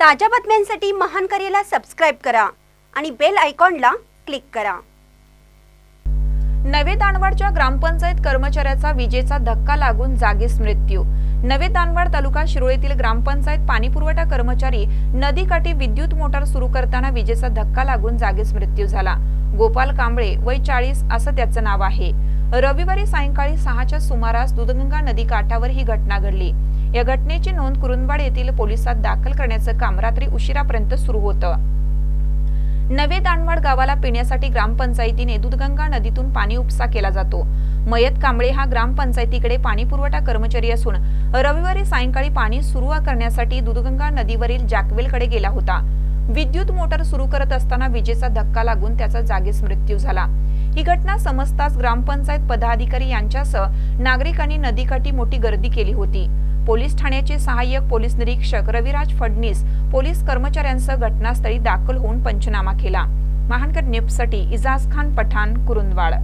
ताज्या बातम्यांसाठी महान करेला सबस्क्राईब करा आणि बेल आयकॉनला क्लिक करा. नवे दानवाडच्या ग्रामपंचायत कर्मचाऱ्याचा विजेचा धक्का लागून जागीच मृत्यू. नवे दानवाड तालुका शिरोळीतील ग्रामपंचायत पाणीपुरवठा कर्मचारी नदीकाठी विद्युत मोटार सुरू करताना विजेचा धक्का लागून जागीच मृत्यू झाला. गोपाल कांबळे वय चाळीस असं त्याचं नाव आहे. रविवारी सायंकाळी सहाच्या सुमारास दुधगंगा नदी काठावर ही घटना घडली. या घटनेची नोंद कुरुंदवाड येथील पोलिसात दाखल करण्याचं काम रात्री उशिरापर्यंत सुरू होतं. नवे दानवाड गावाला पिण्यासाठी ग्रामपंचायतीने दूधगंगा नदीतून पाणी उपसा केला जातो. मयत कांबळे हा ग्रामपंचायतीकडे पाणी पुरवठा कर्मचारी असून रविवारी सायंकाळी पाणी सुरू करण्यासाठी दूधगंगा नदीवरील जॅकवेलकडे गेला होता. विद्युत मोटार सुरू करत असताना विजेचा धक्का लागून त्याचा जागीच मृत्यू झाला. ही घटना समजताच ग्रामपंचायत पदाधिकारी यांच्यासह नागरिकांनी नदीकाठी मोठी गर्दी केली होती. पोलीस ठाण्याचे सहाय्यक पोलीस निरीक्षक रविराज फडणीस पोलीस कर्मचाऱ्यांसह घटनास्थळी दाखल होऊन पंचनामा केला. महानकर न्यूजसाठी इजाज खान पठाण कुरुंदवाड.